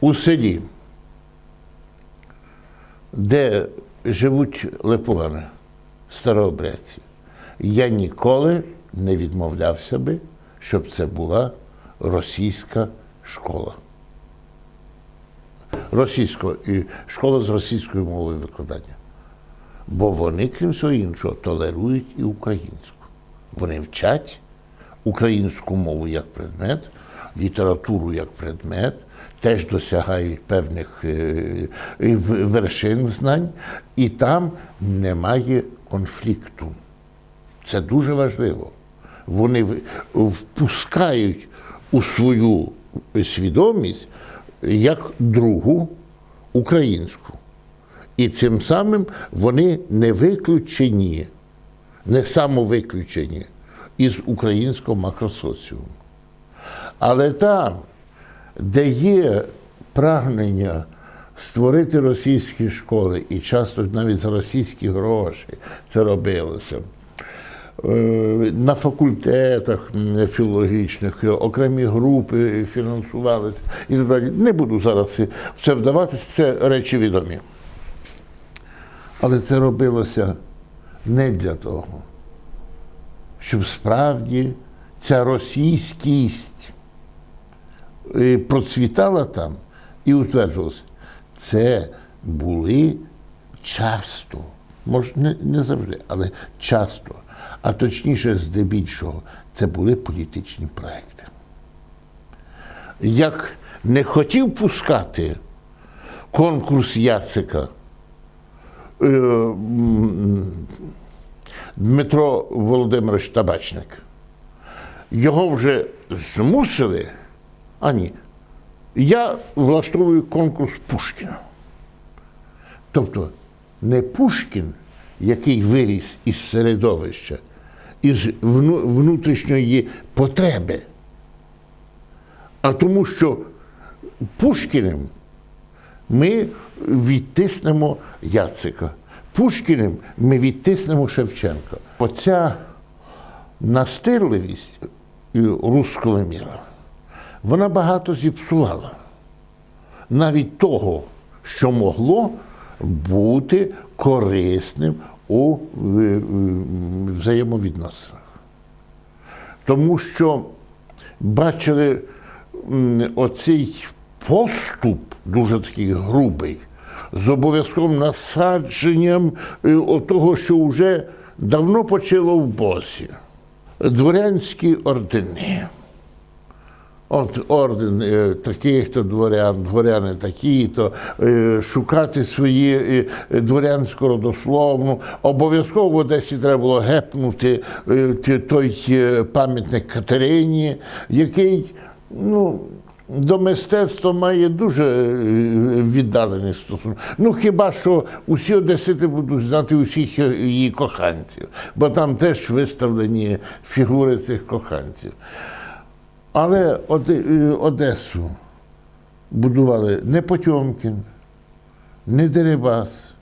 у селі, де живуть липовани, старообрядці, я ніколи не відмовлявся би, щоб це була російська школа. Російсько, школа з російською мовою викладання. Бо вони, крім всього іншого, толерують і українську. Вони вчать українську мову як предмет, літературу як предмет, теж досягають певних е, вершин знань, і там немає конфлікту. Це дуже важливо. Вони впускають у свою свідомість як другу українську. І цим самим вони не виключені, не самовиключені із українського макросоціуму. Але там, де є прагнення створити російські школи, і часто навіть за російські гроші це робилося. е, На факультетах філологічних окремі групи фінансувалися і так далі. Не буду зараз в це вдаватися, це речі відомі. Але це робилося не для того, щоб справді ця російськість процвітала там і утверджувалася. Це були часто, може не, не завжди, але часто, а точніше, здебільшого, це були політичні проекти. Як не хотів пускати конкурс Яцика е, Дмитро Володимирович Табачник, його вже змусили, а ні, я влаштовую конкурс Пушкіна. Тобто не Пушкін, який виріс із середовища, із внутрішньої потреби, а тому, що Пушкіним ми відтиснемо Яцика. Пушкіним ми відтиснемо Шевченка. Оця настирливість е, руського міра, вона багато зіпсувала. Навіть того, що могло бути корисним у взаємовідносинах. Тому що бачили оцей поступ, дуже такий грубий, з обов'язковим насадженням е, того, що вже давно почало в босі. Дворянські ордени. От орден е, таких-то дворян, дворяни такі-то, е, шукати свої е, дворянську родословну. Обов'язково в Одесі треба було гепнути той пам'ятник Катерині, який ну, до мистецтва має дуже віддалений стосунок. Ну хіба що усі одесити будуть знати усіх її коханців, бо там теж виставлені фігури цих коханців. Але е, Одесу будували не Потьомкін, не Дерибас,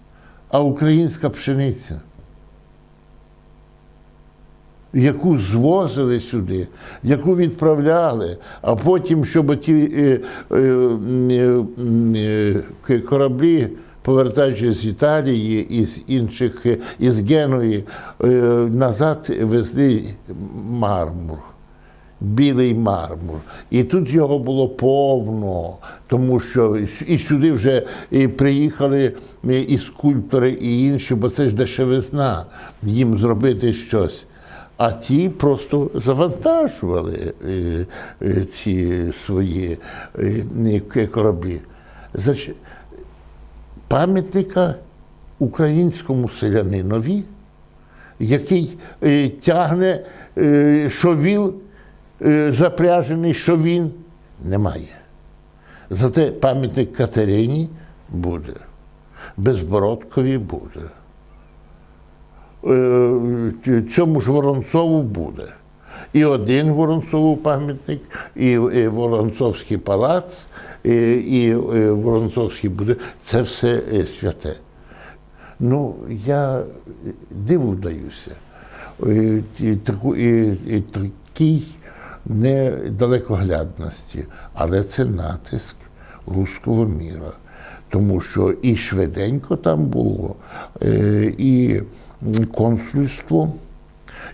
а українська пшениця, яку звозили сюди, яку відправляли, а потім, щоб ті е, е, кораблі, повертаючись з Італії і з інших, із Геної, назад везли мармур білий мармур. І тут його було повно, тому що і сюди вже і приїхали і скульптори, і інші, бо це ж дешевизна їм зробити щось. А ті просто завантажували е, е, ці свої е, кораблі. Пам'ятника українському селянинові, який тягне шовіл запряжений, що він немає. Зате пам'ятник Катерині буде, Безбородкові буде. Е, Цьому ж Воронцову буде. І один Воронцову пам'ятник, і, Воронцовський палац, і, е, Воронцовський буде. Це все е, святе. Ну, я диву даюся. І, і, таку- і, і такій недалекоглядності, але це натиск руського міра. Тому що і швиденько там було, е, і консульство,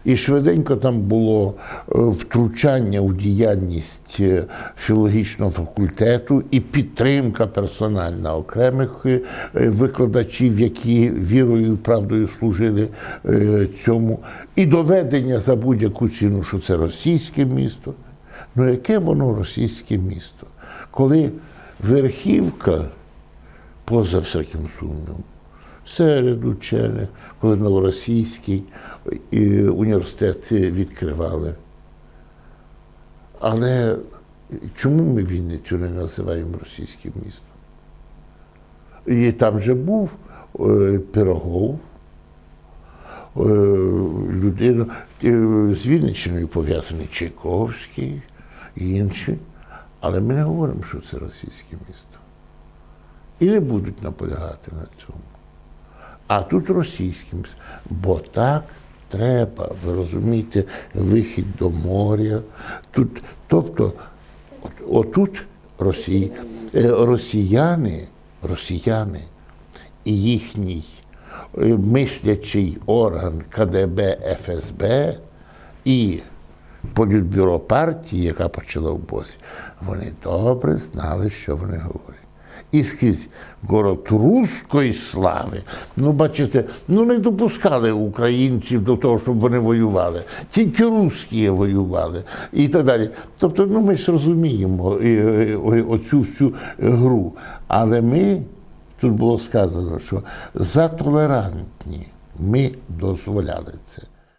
і швиденько там було е, втручання у діяльність е, філологічного факультету і підтримка персональна окремих е, викладачів, які вірою і правдою служили цьому, і доведення за будь-яку ціну, що це російське місто. Ну яке воно російське місто? Коли верхівка, поза всяким сумнівом, серед учених, коли новоросійський університет відкривали. Але чому ми Вінницю не називаємо російським містом? І там же був е, Пирогов, е, людина е, з Вінниччиною пов'язаний Чайковський і інші. Але ми не говоримо, що це російське місто. І не будуть наполягати на цьому. А тут російське місто. Бо так треба, ви розумієте, вихід до моря. Тут, тобто, от, отут Росії, е, росіяни, росіяни і їхній е, мислячий орган КДБ ФСБ і політбюро партії, яка почала в Босі, вони добре знали, що вони говорять. І скрізь город руської слави. Ну, бачите, ну не допускали українців до того, щоб вони воювали. Тільки русські воювали і так далі. Тобто, ну ми ж розуміємо е, е, оцю всю гру. Але ми, тут було сказано, що затолерантні ми дозволяли це.